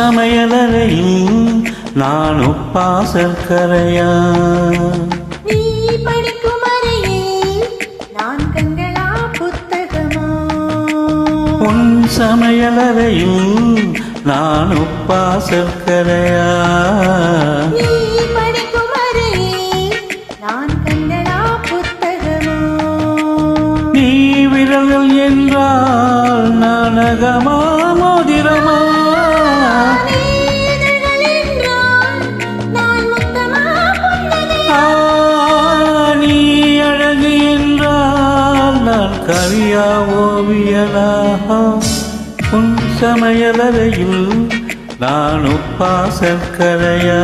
சமையலறையில் நான் உப்பாசல் கரையா? நீ படிக்கும் அறையில் நான் கண்களா புத்தகமா? உன் சமையலறையில் நான் கரையா? விரல்கள் என்றால் நானகமா மோதிரமா? நீ அழகு என்றால் நான் கவியா ஓவியனாக? உன் சமையலறையில் நான் உப்பாசற்கரையா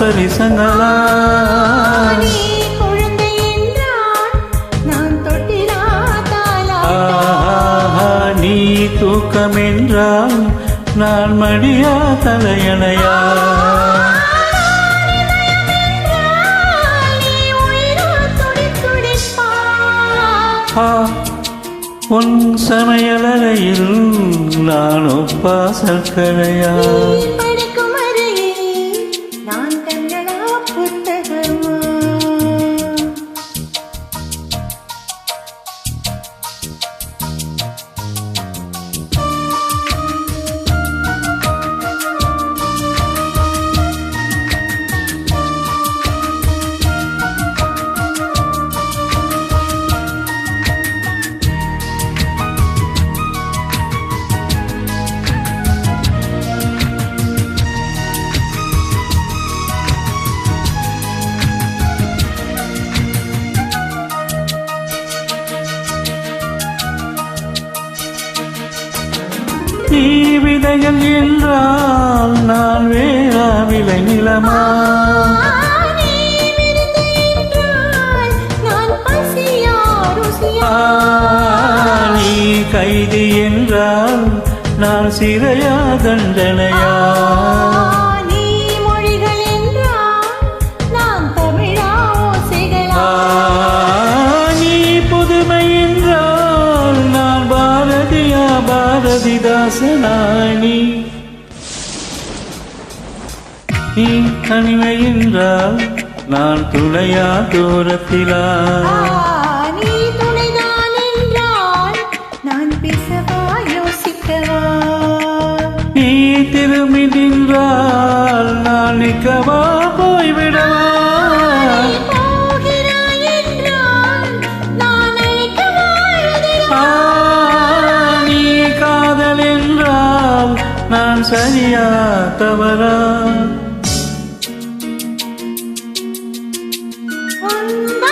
விரலா ஸ்பரிசங்களா நீ தூக்கம் என்றால் நான் மடியா தலையணையா? உன் சமையலறையில் நான் ஒப்பாசல் கரையா? நீ விதைகள் என்றால் நான் வேளா விலை நிலமா? நீ நீ கைதி என்றால் நான் சிறையா தண்டனையா? நீ தனிமை என்றால் நான் துணையா தூரத்திலா? நீ துணைதான் என்றால் நான் பேசவா யோசிக்கவா? நீ திரும்பி நின்றால் நான் நிற்கவா போய்விடவா? சரியா தவறா? 什？